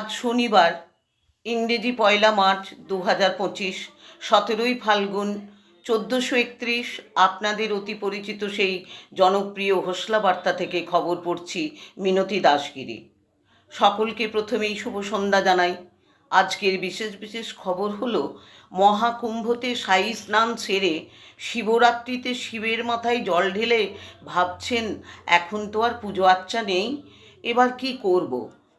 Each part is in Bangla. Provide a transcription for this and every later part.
আজ শনিবার, ইংরেজি পয়লা মার্চ দু হাজার পঁচিশ, সতেরোই ফাল্গুন চোদ্দোশো একত্রিশ, আপনাদের অতি পরিচিত সেই জনপ্রিয় হোসলা বার্তা থেকে খবর পড়ছি মিনতি দাসগিরি সকলকে প্রথমেই শুভ সন্ধ্যা জানাই। আজকের বিশেষ বিশেষ খবর হলো, মহাকুম্ভতে সাই স্নান সেরে শিবরাত্রিতে শিবের মাথায় জল ঢেলে ভাবছেন, এখন তো আর পুজো আচ্চা নেই, এবার কি করব?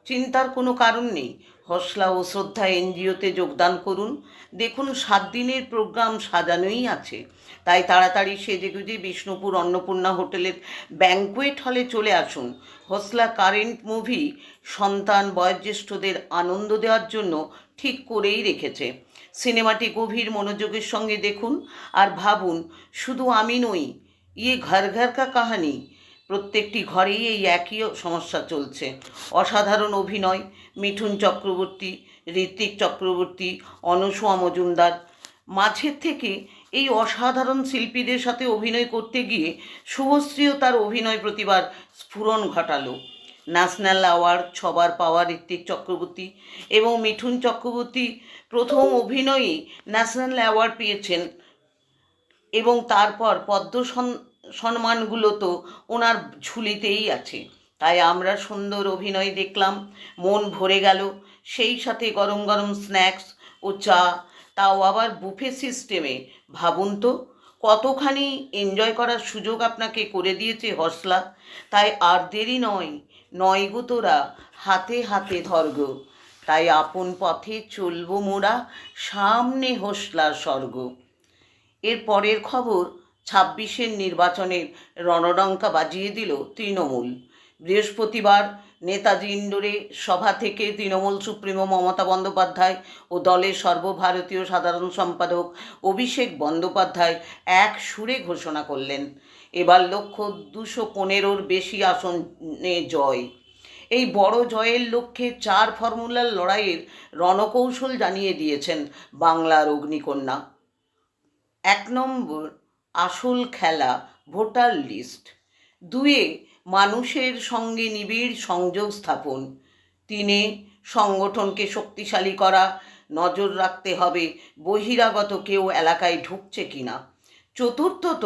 চিন্তার কোনো কারণ নেই। হসলা ও শ্রদ্ধা এনজিওতে যোগদান করুন। দেখুন, সাত দিনের প্রোগ্রাম সাজানোই আছে। তাই তাড়াতাড়ি সেজেগুজে বিষ্ণুপুর অন্নপূর্ণা হোটেলের ব্যাঙ্কুয়েট হলে চলে আসুন। হসলা কারেন্ট মুভি সন্তান বয়োজ্যেষ্ঠদের আনন্দ দেওয়ার জন্য ঠিক করেই রেখেছে। সিনেমাটি গভীর মনোযোগের সঙ্গে দেখুন আর ভাবুন, শুধু আমি নই ইয়ে ঘর ঘর কা কাহানি প্রত্যেকটি ঘরেই এই একই সমস্যা চলছে। অসাধারণ অভিনয়, মিঠুন চক্রবর্তী, ঋত্বিক চক্রবর্তী অনসুয়া মজুমদার। মাঝের থেকে এই অসাধারণ শিল্পীদের সাথে অভিনয় করতে গিয়ে শুভশ্রীও তার অভিনয় প্রতিভার স্ফুরণ ঘটালো। ন্যাশনাল অ্যাওয়ার্ড, ছবার পাওয়া ঋত্বিক চক্রবর্তী এবং মিঠুন চক্রবর্তী প্রথম অভিনয়েই ন্যাশনাল অ্যাওয়ার্ড পেয়েছেন এবং তারপর পদ্ম সন- সম্মানগুলো তো ওনার ঝুলিতেই আছে। তাই আমরা সুন্দর অভিনয় দেখলাম, মন ভরে গেল। সেই সাথে গরম গরম স্ন্যাক্স ও চা, তাও আবার বুফে সিস্টেমে ভাবুন তো, কতখানি এনজয় করার সুযোগ আপনাকে করে দিয়েছে হসলা। তাই আর দেরি নয় নয় গো তোরা, হাতে হাতে ধর্গ। তাই আপন পথে চলবো মোরা, সামনে হসলার স্বর্গ। এর পরের খবর ছাব্বিশের নির্বাচনের রণডঙ্কা বাজিয়ে দিল তৃণমূল। বৃহস্পতিবার নেতাজি ইন্ডোরে সভা থেকে তৃণমূল সুপ্রিমো মমতা বন্দ্যোপাধ্যায় ও দলের সর্বভারতীয় সাধারণ সম্পাদক অভিষেক বন্দ্যোপাধ্যায় এক সুরে ঘোষণা করলেন। এবার লক্ষ্য দুশো পনেরোর বেশি আসনে জয়। এই বড় জয়ের লক্ষ্যে চার ফর্মুলার লড়াইয়ের রণকৌশল জানিয়ে দিয়েছেন বাংলার অগ্নিকন্যা। এক নম্বর আসল খেলা ভোটার লিস্ট। দুয়ে মানুষের সঙ্গে নিবিড় সংযোগ স্থাপন। তিনে সংগঠনকে শক্তিশালী করা, নজর রাখতে হবে বহিরাগত কেউ এলাকায় ঢুকছে কিনা। চতুর্থত,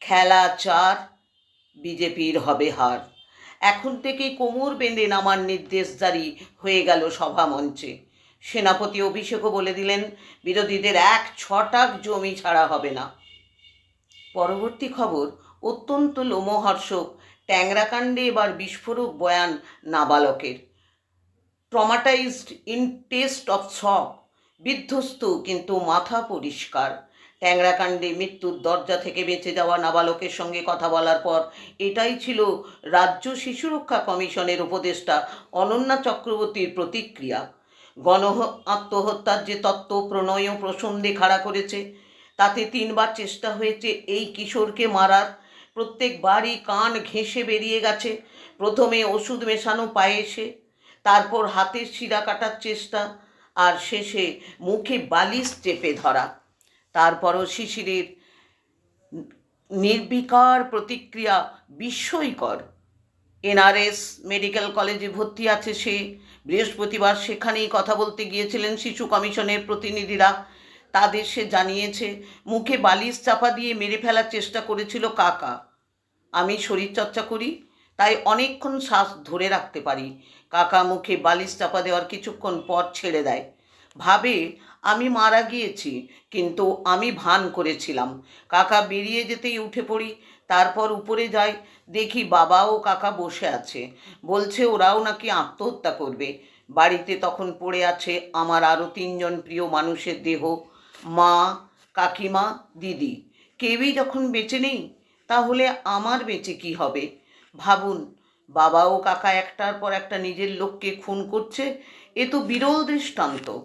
খেলা চার, বিজেপির হবে হার। এখন থেকে কোমর বেঁধে নামার নির্দেশ জারি হয়ে গেল সভামঞ্চে সেনাপতি অভিষেকও বলে দিলেন, বিরোধীদের এক ছটাক জমি ছাড়া হবে না। পরবর্তী খবর, অত্যন্ত লোমহর্ষক, ট্যাংরাকাণ্ডে এবার বিস্ফোরক বয়ান নাবালকের। Traumatized in test of shock বিধ্বস্ত কিন্তু মাথা পরিষ্কার। ট্যাংরাকাণ্ডে মৃত্যুর দরজা থেকে বেঁচে যাওয়া নাবালকের সঙ্গে কথা বলার পর এটাই ছিল রাজ্য শিশু রক্ষা কমিশনের উপদেষ্টা অনন্যা চক্রবর্তীর প্রতিক্রিয়া। গণ আত্মহত্যার যে তত্ত্ব, প্রণয় প্রসন্দে খাড়া করেছে তাতে তিনবার চেষ্টা হয়েছে এই কিশোরকে মারার। প্রত্যেকবারই কান ঘেঁষে বেরিয়ে গেছে। প্রথমে ওষুধ মেশানো পায়েসে, তারপর হাতের শিরা কাটার চেষ্টা, আর শেষে মুখে বালিশ চেপে ধরা। তারপরও শিশিরের নির্বিকার প্রতিক্রিয়া বিস্ময়কর। এনআরএস মেডিকেল কলেজে ভর্তি আছে সে। বৃহস্পতিবার সেখানেই কথা বলতে গিয়েছিলেন শিশু কমিশনের প্রতিনিধিরা। তাদের সে জানিয়েছে, মুখে বালিশ চাপা দিয়ে মেরে ফেলার চেষ্টা করেছিল কাকা। আমি শরীরচর্চা করি, তাই অনেকক্ষণ শ্বাস ধরে রাখতে পারি। কাকা মুখে বালিশ চাপা দেওয়ার কিছুক্ষণ পর ছেড়ে দেয়। ভাবে, আমি মারা গিয়েছি, কিন্তু আমি ভান করেছিলাম। কাকা বেরিয়ে যেতেই উঠে পড়ি, তারপর উপরে যাই, দেখি বাবা ও কাকা বসে আছে। বলছে, ওরাও নাকি আত্মহত্যা করবে। বাড়িতে তখন পড়ে আছে আমার আরও তিনজন প্রিয় মানুষের দেহ। মা, কাকিমা, দিদি, কেউই যখন বেঁচে নেই, তাহলে আমার বেঁচে কি হবে? ভাবুন, বাবা ও কাকা একটার পর একটা নিজের লোককে খুন করছে, এ তো বিরল দৃষ্টান্ত।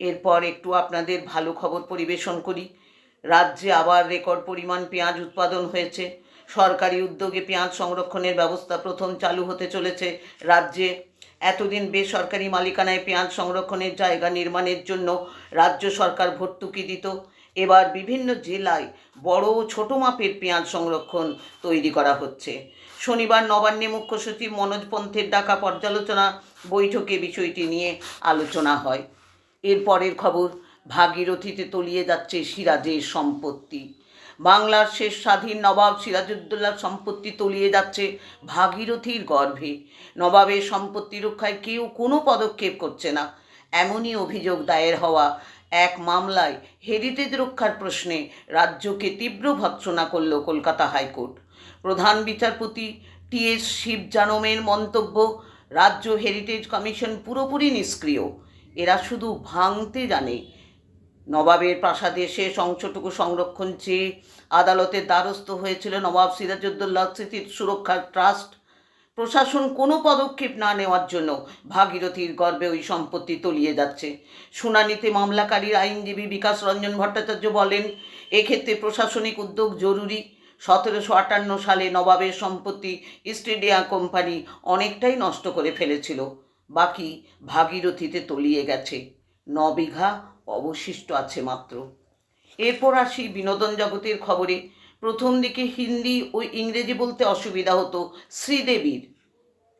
এরপর একটু আপনাদের ভালো খবর পরিবেশন করি। রাজ্যে আবার রেকর্ড পরিমাণ পেঁয়াজ উৎপাদন হয়েছে। সরকারি উদ্যোগে পেঁয়াজ সংরক্ষণের ব্যবস্থা প্রথম চালু হতে চলেছে। রাজ্যে এতদিন বেসরকারি মালিকানায় পেঁয়াজ সংরক্ষণের জায়গা নির্মাণের জন্য রাজ্য সরকার ভর্তুকি দিত। এবার বিভিন্ন জেলায় বড় ও ছোট মাপের পেঁয়াজ সংরক্ষণ তৈরি করা হচ্ছে। শনিবার নবান্নে মুখ্য সচিব মনোজ পন্থের ডাকা পর্যালোচনা বৈঠকে বিষয়টি নিয়ে আলোচনা হয়। এরপরের খবর, ভাগীরথীতে তলিয়ে যাচ্ছে সিরাজের সম্পত্তি। বাংলার শেষ স্বাধীন নবাব সিরাজউদ্দৌলার সম্পত্তি তলিয়ে যাচ্ছে ভাগীরথীর গর্ভে। নবাবের সম্পত্তি রক্ষায় কেউ কোনো পদক্ষেপ করছে না। এমনই অভিযোগ দায়ের হওয়া এক মামলায় হেরিটেজ রক্ষার প্রশ্নে রাজ্যকে তীব্র ভৎসনা করল কলকাতা হাইকোর্ট। প্রধান বিচারপতি টি এস শিবজানমের মন্তব্য, রাজ্য হেরিটেজ কমিশন পুরোপুরি নিষ্ক্রিয়। এরা শুধু ভাঙতে জানে নবাবের প্রাসাদের শেষ অংশটুকু সংরক্ষণ চেয়ে আদালতের দ্বারস্থ হয়েছিল নবাব সিরাজউদ্দৌলা স্মৃতির সুরক্ষার ট্রাস্ট। প্রশাসন কোনো পদক্ষেপ না নেওয়ার জন্য ভাগীরথীর গর্বে ওই সম্পত্তি তলিয়ে যাচ্ছে। শুনানিতে মামলাকারীর আইনজীবী বিকাশ রঞ্জন ভট্টাচার্য বলেন, এক্ষেত্রে প্রশাসনিক উদ্যোগ জরুরি। সতেরোশো আটান্ন সালে নবাবের সম্পত্তি ইস্ট ইন্ডিয়া কোম্পানি অনেকটাই নষ্ট করে ফেলেছিল। বাকি ভাগীরথীতে তলিয়ে গেছে। ন বিঘা অবশিষ্ট আছে মাত্র। এরপর আসি বিনোদন জগতের খবরে। প্রথম দিকে হিন্দি ও ইংরেজি বলতে অসুবিধা হতো শ্রীদেবীর।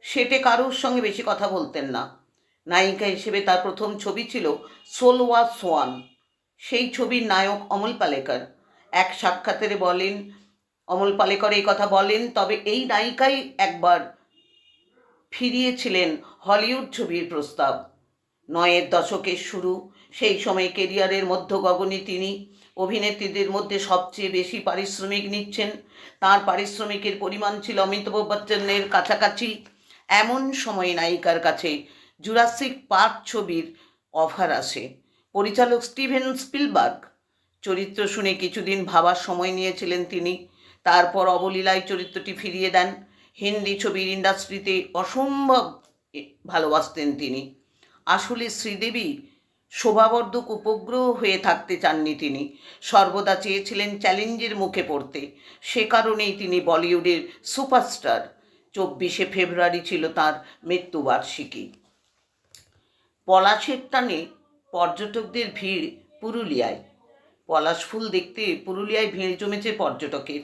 সেটে কারোর সঙ্গে বেশি কথা বলতেন না। নায়িকা হিসেবে তার প্রথম ছবি ছিল সোলওয়া সোয়ান। সেই ছবির নায়ক অমল পালেকর। এক সাক্ষাৎকারে বলেন, অমল পালেকর এই কথা বলেন, তবে এই নায়িকাই একবার ফিরিয়েছিলেন হলিউড ছবির প্রস্তাব। নয়ের দশকের শুরু। সেই সময় কেরিয়ারের মধ্য গগনে তিনি অভিনেত্রীদের মধ্যে সবচেয়ে বেশি পারিশ্রমিক নিচ্ছেন। তার পারিশ্রমিকের পরিমাণ ছিল অমিতাভ বচ্চনের কাছাকাছি। এমন সময়ে নায়িকার কাছে জুরাসিক পার্ক ছবির অফার আসে। পরিচালক স্টিভেন স্পিলবার্গ চরিত্র শুনে কিছুদিন ভাবার সময় নিয়েছিলেন তিনি। তারপর অবলীলায় চরিত্রটি ফিরিয়ে দেন। হিন্দি ছবির ইন্ডাস্ট্রিতে অসম্ভব ভালোবাসতেন তিনি। আসলে শ্রীদেবী শোভাবর্ধক উপগ্রহ হয়ে থাকতে চাননি তিনি। সর্বদা চেয়েছিলেন চ্যালেঞ্জের মুখে পড়তে। সে কারণেই তিনি বলিউডের সুপারস্টার। চব্বিশে ফেব্রুয়ারি ছিল তার মৃত্যুবার্ষিকী। পলাশের টানে পর্যটকদের ভিড় পুরুলিয়ায়। পলাশ ফুল দেখতে পুরুলিয়ায় ভিড় জমেছে পর্যটকের।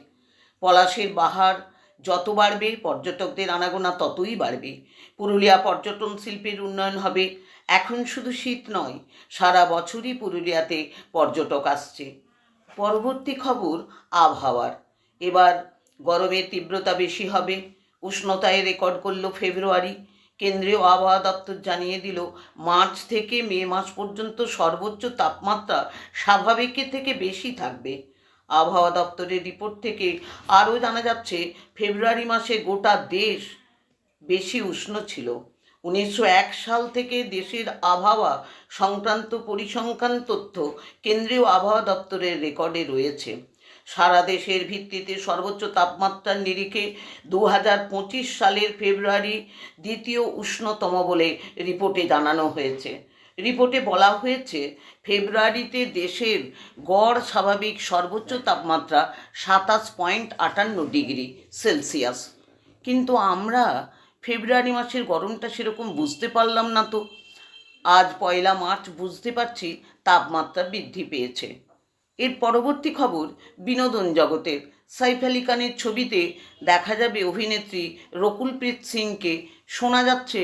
পলাশের বাহার যত বাড়বে, পর্যটকদের আনাগোনা ততই বাড়বে। পুরুলিয়া পর্যটন শিল্পের উন্নয়ন হবে। এখন শুধু শীত নয়, সারা বছরই পুরুলিয়াতে পর্যটক আসছে। পরবর্তী খবর, আবহাওয়ার। এবার গরমের তীব্রতা বেশি হবে, উষ্ণতায় রেকর্ড করল ফেব্রুয়ারি। কেন্দ্রীয় আবহাওয়া দপ্তর জানিয়ে দিল, মার্চ থেকে মে মাস পর্যন্ত সর্বোচ্চ তাপমাত্রা স্বাভাবিকের থেকে বেশি থাকবে। আবহাওয়া দপ্তরের রিপোর্ট থেকে আরও জানা যাচ্ছে, ফেব্রুয়ারি মাসে গোটা দেশ বেশি উষ্ণ ছিল। উনিশশো এক সাল থেকে দেশের আবহাওয়া সংক্রান্ত পরিসংখ্যান তথ্য কেন্দ্রীয় আবহাওয়া দপ্তরের রেকর্ডে রয়েছে। সারা দেশের ভিত্তিতে সর্বোচ্চ তাপমাত্রার নিরিখে দু হাজার পঁচিশ সালের ফেব্রুয়ারি দ্বিতীয় উষ্ণতম বলে রিপোর্টে জানানো হয়েছে। রিপোর্টে বলা হয়েছে, ফেব্রুয়ারিতে দেশের গড় স্বাভাবিক সর্বোচ্চ তাপমাত্রা সাতাশ পয়েন্ট আটান্ন ডিগ্রি সেলসিয়াস। কিন্তু আমরা ফেব্রুয়ারি মাসের গরমটা সেরকম বুঝতে পারলাম না তো। আজ পয়লা মার্চ বুঝতে পারছি তাপমাত্রা বৃদ্ধি পেয়েছে। এর পরবর্তী খবর বিনোদন জগতের। সাইফ আলি খানের ছবিতে দেখা যাবে অভিনেত্রী রকুলপ্রীত সিংকে। শোনা যাচ্ছে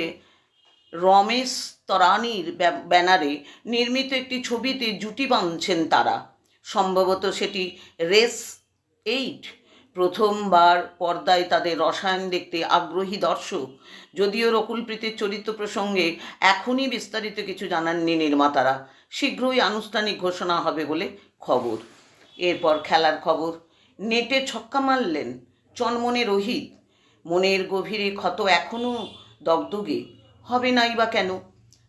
রমেশ তরানির ব্যানারে নির্মিত একটি ছবিতে জুটি বাঁধছেন তারা। সম্ভবত সেটি রেস এইট। প্রথমবার পর্দায় তাদের রসায়ন দেখতে আগ্রহী দর্শক। যদিও রকুলপ্রীতির চরিত্র প্রসঙ্গে এখনই বিস্তারিত কিছু জানাননি নির্মাতারা। শীঘ্রই আনুষ্ঠানিক ঘোষণা হবে বলে খবর। এরপর খেলার খবর। নেটে ছক্কা মারলেন চনমনে রোহিত। মনের গভীরে ক্ষত এখনও দগদগে। হবে নাই বা কেন?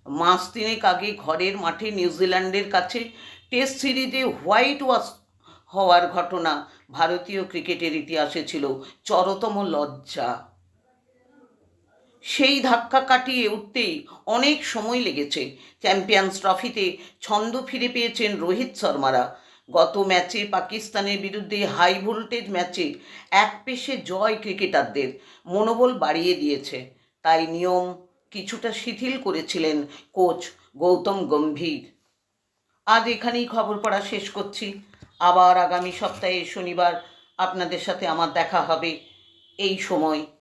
মাস তিনেক আগে ঘরের মাঠে নিউজিল্যান্ডের কাছে টেস্ট সিরিজে হোয়াইট ওয়াশ হওয়ার ঘটনা ভারতীয় ক্রিকেটের ইতিহাসে ছিল চরতম লজ্জা। সেই ধাক্কা কাটিয়ে উঠতেই অনেক সময় লেগেছে। চ্যাম্পিয়ন্স ট্রফিতে ছন্দ ফিরে পেয়েছেন রোহিত শর্মারা। গত ম্যাচে পাকিস্তানের বিরুদ্ধে হাই ভোল্টেজ ম্যাচে এক পেশে জয় ক্রিকেটারদের মনোবল বাড়িয়ে দিয়েছে। তাই নিয়ম কিছুটা শিথিল করেছিলেন কোচ গৌতম গম্ভীর। আজ এখানেই খবর পড়া শেষ করছি। আবার আগামী সপ্তাহে শনিবার আপনাদের সাথে আমার দেখা হবে। এই সময়